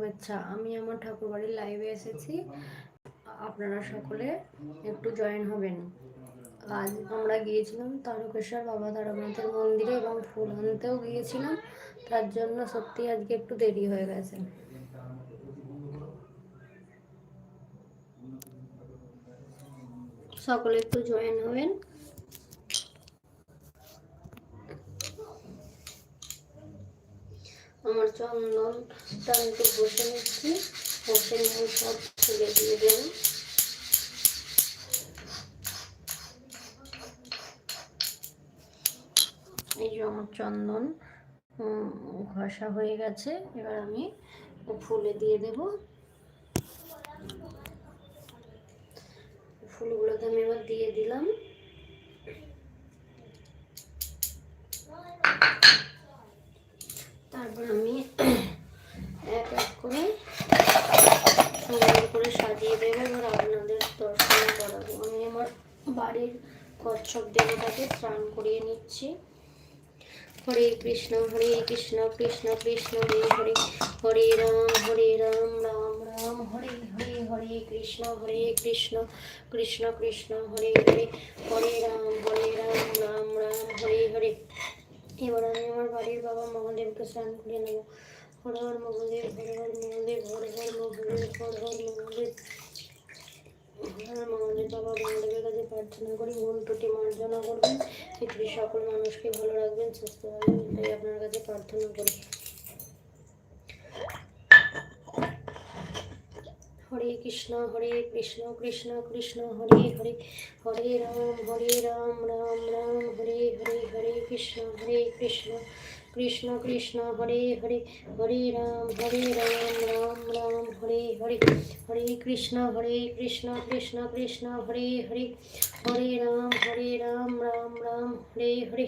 শুভেচ্ছা। আমি আমার ঠাকুরবাড়ির লাইভে এসেছি। আপনারা সকলে একটু জয়েন হবেন। আজ আমরা গিয়েছিলাম তারকেশ্বর বাবা তারকনাথের মন্দিরে এবং ফুল আনতেও গিয়েছিলাম। তার জন্য সত্যি আজকে একটু দেরি হয়ে গেছে। সকলে একটু জয়েন হবেন। আমার চন্দনটা আমি একটু বসে নিচ্ছি। বসে নিয়ে সব ছেড়ে দিয়ে দেবো। এই যে আমার চন্দন ঘষা হয়ে গেছে। এবার আমি ফুলে দিয়ে দেব। ফুলগুলোকে আমি এবার দিয়ে দিলাম তারপর আমি এক এক করে সুন্দর সাজিয়ে এবার আপনাদের দর্শন করাবো। আমি আমার বাড়ির কচ্ছপ দেবতাকে স্নান করিয়ে নিচ্ছি। হরে কৃষ্ণ হরে কৃষ্ণ কৃষ্ণ কৃষ্ণ, হরে হরে হরে রাম হরে রাম রাম রাম, হরে হরে হরে কৃষ্ণ হরে কৃষ্ণ কৃষ্ণ কৃষ্ণ, হরে হরে হরে রাম হরে রাম রাম রাম, হরে হরে। এবার আমি আমার বাড়ির বাবা মহাদেবকে স্নান করে নেব। হর হর মহাদেব হর হর মহাদেব হর হর মহাদেব হর হর বাবা মহাদেবের কাছে প্রার্থনা করি ভুল ত্রুটি মার্জনা করবেন। পৃথিবীর সকল মানুষকে ভালো রাখবেন, সুস্থ রাখবেন এটাই আপনার কাছে প্রার্থনা করি। হরে কৃষ্ণ হরে কৃষ্ণ কৃষ্ণ কৃষ্ণ, হরে হরে হরে রাম হরে রাম রাম রাম, হরে হরে হরে কৃষ্ণ হরে কৃষ্ণ। কৃষ্ণ কৃষ্ণ হরে হরে হরে রাম হরে রাম রাম রাম, হরে হরে হরে কৃষ্ণ হরে কৃষ্ণ কৃষ্ণ কৃষ্ণ, হরে হরে হরে রাম হরে রাম রাম রাম, হরে হরে।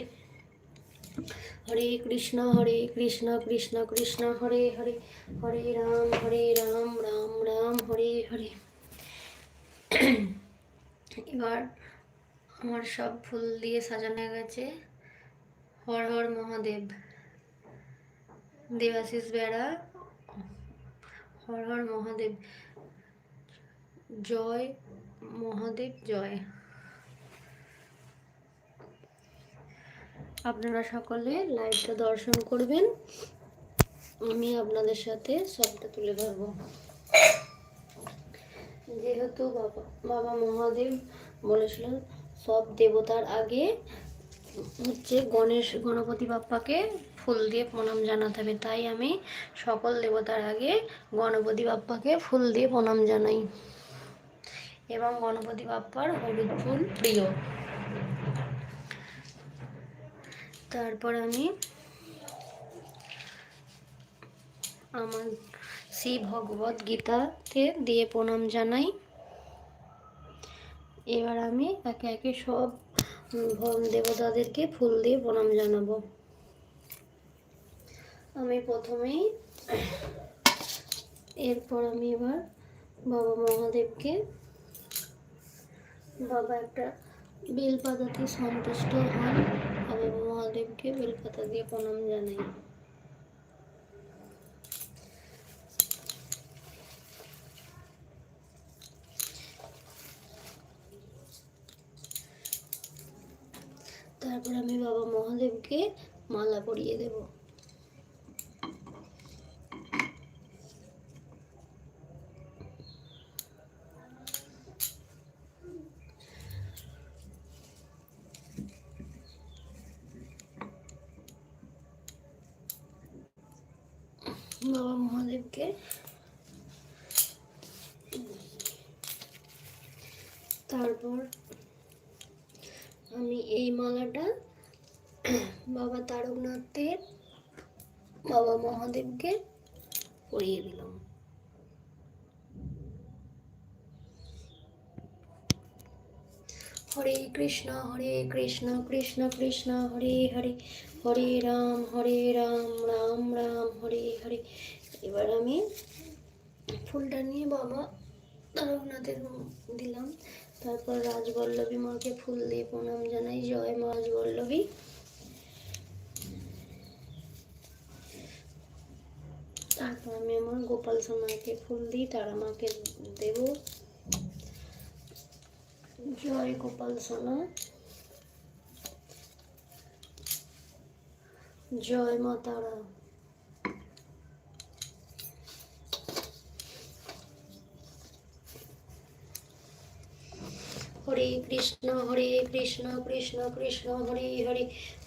হরে কৃষ্ণ হরে কৃষ্ণ কৃষ্ণ কৃষ্ণ, হরে হরে হরে রাম হরে রাম রাম রাম, হরে হরে। এবার আমার সব ফুল দিয়ে সাজানো গেছে। হর হর মহাদেব। দেবাশিস বেড়া হর হর মহাদেব, জয় মহাদেব, জয়। আপনারা সকলে লাইভটা দর্শন করবেন। আমি আপনাদের সাথে সবটা তুলে ধরবো। যেহেতু বাবা বাবা মহাদেব বলেছিলেন, সব দেবতার আগে হচ্ছে গণেশ, গণপতি বাপ্পাকে ফুল দিয়ে প্রণাম জানাতে হবে। তাই আমি সকল দেবতার আগে গণপতি বাপ্পাকে ফুল দিয়ে প্রণাম জানাই। এবং গণপতি বাপ্পার হলুদ ফুল প্রিয়। তারপর আমি আমার শ্রী ভগবত গীতাতে দিয়ে প্রণাম জানাই। এবার আমি একে একে সব দেবতাদেরকে ফুল দিয়ে প্রণাম জানাব। আমি প্রথমেই, এরপর আমি এবার বাবা মহাদেবকে, বাবা একটা বেলপাতাতে সন্তুষ্ট হন আমি মহাদেবকে বেলপাতা দিয়ে প্রণাম জানাই। তারপর আমি বাবা মহাদেবকে মালা পরিয়ে দেব বাবা মহাদেবকে তারপর আমি এই মালাটা বাবা তারকনাথের বাবা মহাদেবকে পরিয়ে দিলাম হরে কৃষ্ণ হরে কৃষ্ণ কৃষ্ণ কৃষ্ণ, হরে হরে হরে রাম হরে রাম রাম রাম, হরে হরে। এবার আমি ফুলটা নিয়ে বাবা তারকনাথের দিলাম। তারপর রাজবল্লভী মাকে ফুল দিয়ে প্রণাম জানাই। জয় মা রাজবল্লভী। তারপর আমি আমার গোপাল সোনাকে ফুল দিই, তারা মাকে দেব। জয় গোপাল সোনা। জয় মা তারা। হরে কৃষ্ণ হরে কৃষ্ণ কৃষ্ণ কৃষ্ণ হরে হরে।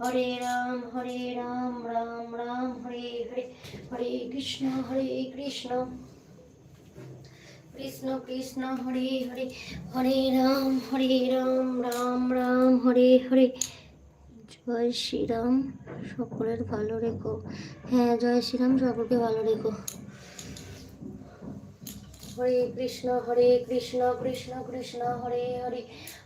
হরে রাম হরে রাম রাম রাম, হরে হরে হরে কৃষ্ণ হরে কৃষ্ণ। কৃষ্ণ কৃষ্ণ, হরে হরে হরে রাম হরে রাম রাম রাম, হরে হরে। জয় শ্রীরাম, সকলের ভালো রেখো। হ্যাঁ জয় শ্রীরাম, সকলকে ভালো রেখো। হরে কৃষ্ণ হরে কৃষ্ণ কৃষ্ণ কৃষ্ণ, হরে হরে।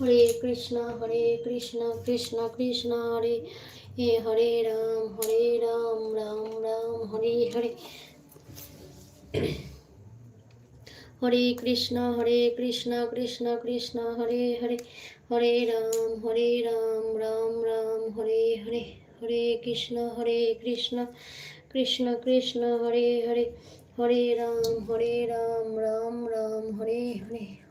হরে কৃষ্ণ হরে কৃষ্ণ কৃষ্ণ কৃষ্ণ, হরে। হে হরে রাম হরে রাম রাম রাম, হরে হরে। হরে কৃষ্ণ হরে কৃষ্ণ কৃষ্ণ কৃষ্ণ, হরে হরে। হরে রাম হরে রাম রাম রাম, হরে হরে। হরে কৃষ্ণ হরে কৃষ্ণ কৃষ্ণ কৃষ্ণ, হরে হরে। হরে রাম হরে রাম রাম রাম, হরে হরে।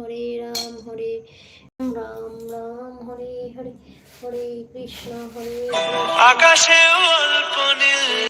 হরে রাম হরে রাম রাম হরে হরে হরে কৃষ্ণ হরে আকাশে অল্প নীল।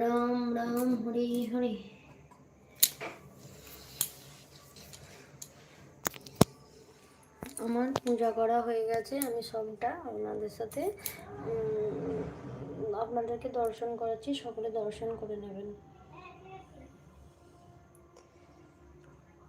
রাম রাম, হরে হরে। আমার পূজা করা হয়ে গেছে, আমি সবটা আপনাদের সাথে আপনাদেরকে দর্শন করাচ্ছি, সকলে দর্শন করে নেবেন।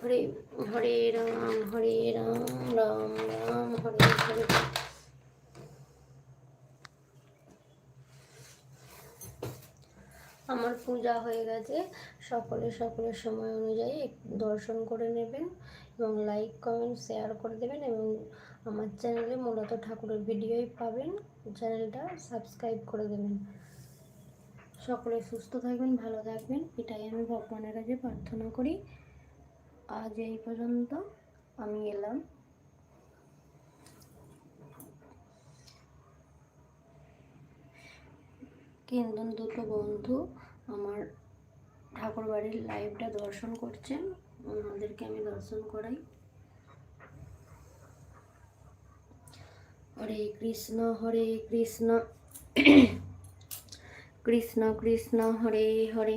হরে হরে রাম হরে রাম রাম রাম, হরে হরে। আমার পূজা হয়ে গেছে। সকলে সকলের সময় অনুযায়ী দর্শন করে নেবেন এবং লাইক কমেন্ট শেয়ার করে দেবেন এবং আমার চ্যানেলে মূলত ঠাকুরের ভিডিওই পাবেন। চ্যানেলটা সাবস্ক্রাইব করে দেবেন। সকলে সুস্থ থাকবেন, ভালো থাকবেন। এটাই আমি ভগবানের কাছে প্রার্থনা করি। আজ এই পর্যন্ত আমি এলাম। কিন্তু দুটো বন্ধু আমার ঠাকুর বাড়ির লাইভটা দর্শন করছেন, ওনাদেরকে আমি দর্শন করাই। হরে কৃষ্ণ হরে কৃষ্ণ। কৃষ্ণ কৃষ্ণ, হরে হরে।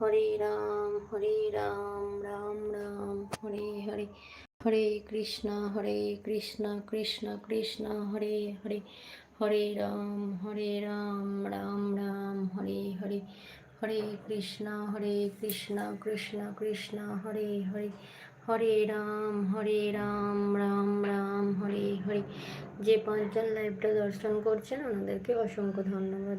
হরে রাম হরে রাম রাম রাম, হরে হরে হরে কৃষ্ণ হরে কৃষ্ণ কৃষ্ণ কৃষ্ণ, হরে হরে হরে রাম হরে রাম রাম রাম, হরে হরে হরে কৃষ্ণ হরে কৃষ্ণ কৃষ্ণ কৃষ্ণ, হরে হরে হরে রাম হরে রাম রাম রাম, হরে হরে। যে পাঁচজন লাইভটা দর্শন করছেন, ওনাদেরকে অসংখ্য ধন্যবাদ।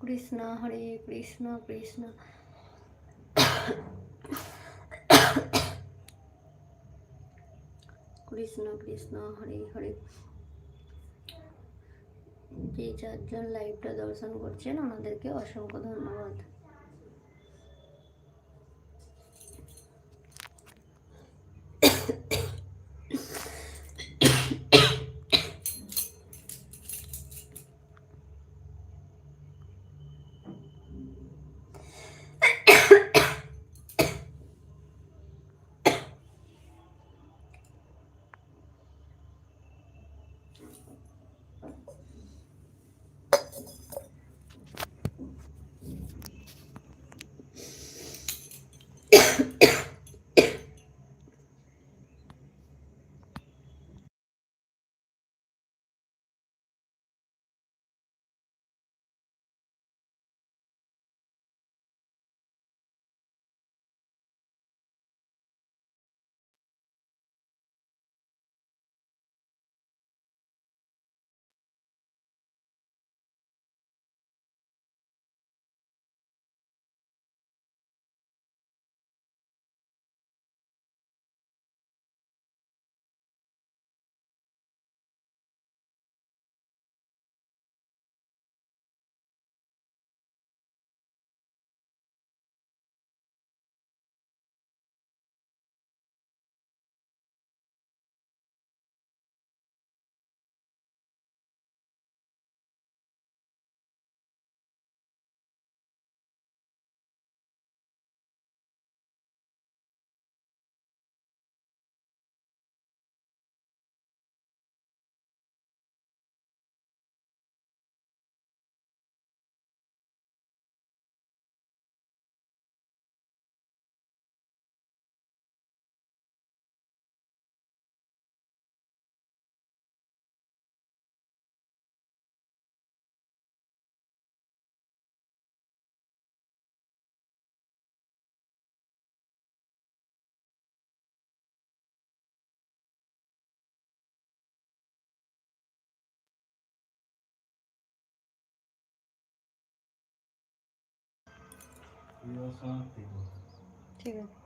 কৃষ্ণ, হরে কৃষ্ণ কৃষ্ণ। কৃষ্ণ কৃষ্ণ, হরে হরে। যে চারজন লাইভটা দর্শন করছেন, ওনাদেরকে অসংখ্য ধন্যবাদ। ঠিক আছে।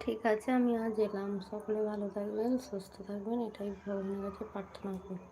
ঠিক আছে, আমি আজ এলাম। সকলে ভালো থাকবেন, সুস্থ থাকবেন, এটাই ভগবানের কাছে প্রার্থনা করি।